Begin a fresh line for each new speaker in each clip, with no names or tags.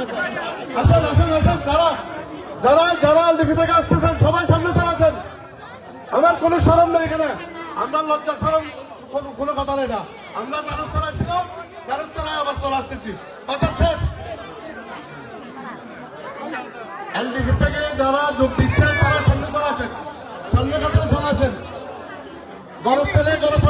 আসেন আসেন আসেন যারা যারা যারা লিখে থেকে আসতেছেন, সবাই সামনে চলে আসেন। আমার কোনো সরম নেই এখানে। আমরা লজ্জা সরম কোনো- কথা নেই না। আমরা ব্যবস্থায় ছিলাম ব্যবস্থায় আবার চলে আসতেছি। কথা শেষ। এলডিপি থেকে যারা যোগ দিচ্ছেন তারা সামনে চলে আসেন। সামনে কাতারে চলে আসেন? গরজ তেলে গরজ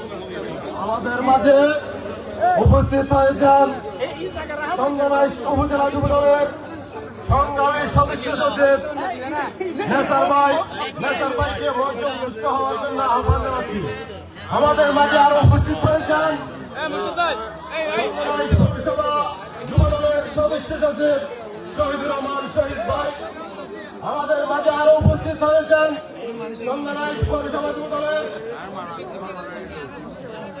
আমাদের মাঝে উপস্থিত হয়েছেন চন্দনাইশ উপজেলা যুব দলের সংগ্রামী সদস্য সচিব নেতার ভাই। নেতার ভাইকে মঞ্চে হওয়ার জন্য আহ্বান জানাচ্ছি। আমাদের মাঝে আরও উপস্থিত হয়েছেন সদস্য সচিব শহীদুর রহমান শহীদ ভাই। আমাদের মাঝে আরও উপস্থিত হয়েছেন চন্দনাইশ পৌরসভা যুব দলের যুগ্ম আহ্বায়ক গায়ন আবুদ্দিন আমাদের মাঝে
আরও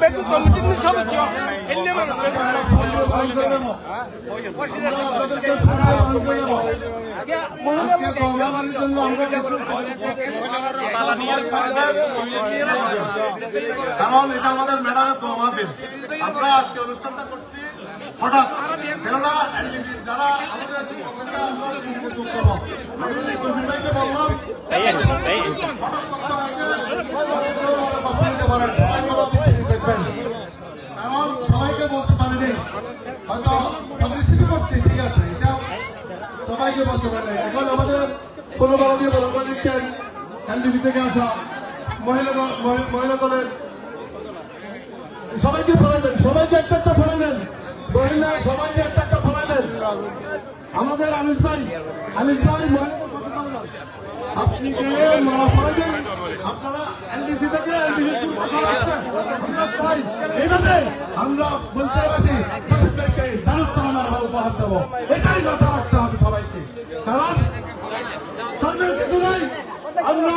beku komitinin çalışıyor. Elli bir
আপনাদেরকে সহায় করে দেব। আজকে কমলাবাড়ির জন্য আমরা কিছু কারণ এটা আমাদের ম্যাডামের দোয়া মাহফিল আমরা আজকে অনুষ্ঠানটা করছি হঠাৎ, কেননা যারা আমাদের সবাইকে বলতে পারি। এখন আমাদের কোনো বড় দিয়ে করে দিচ্ছেন এলডিপি থেকে আসা মহিলা মহিলা দলের। সবাইকে ফোনা দেন, সবাইকে একটা একটা ফোনা দেন। মহিলা, সবাইকে একটা একটা ফোনা দেন। আমাদের আনিস ভাই আনিস ভাই? আপনি মারা ফোনা দেন আপনারা এলডিসি থেকে কথা হচ্ছে আমরা চাই এইভাবে আমরা বলতে আমরা উপহার দেবো। এটাই মাথা রাখতে হবে সবাইকে কারণ সামনের কিছু নাই আমরা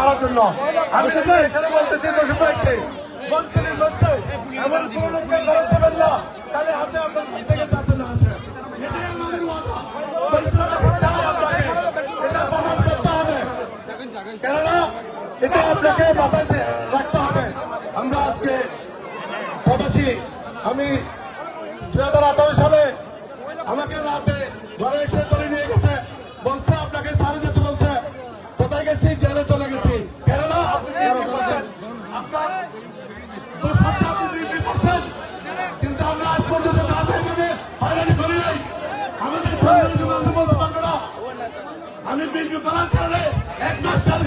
ভাড়ার জন্য। আমি শুধু এখানে কেননা, এটা আপনাকে রাখতে হবে। আমরা আজকে প্রবাসী আমি দুই হাজার আঠারো সালে আমাকে রাতে ঘরে এসে ধরে নিয়ে গেছে। বলছে আপনাকে যেতে বিএনপি করার কারণে এক মাস চার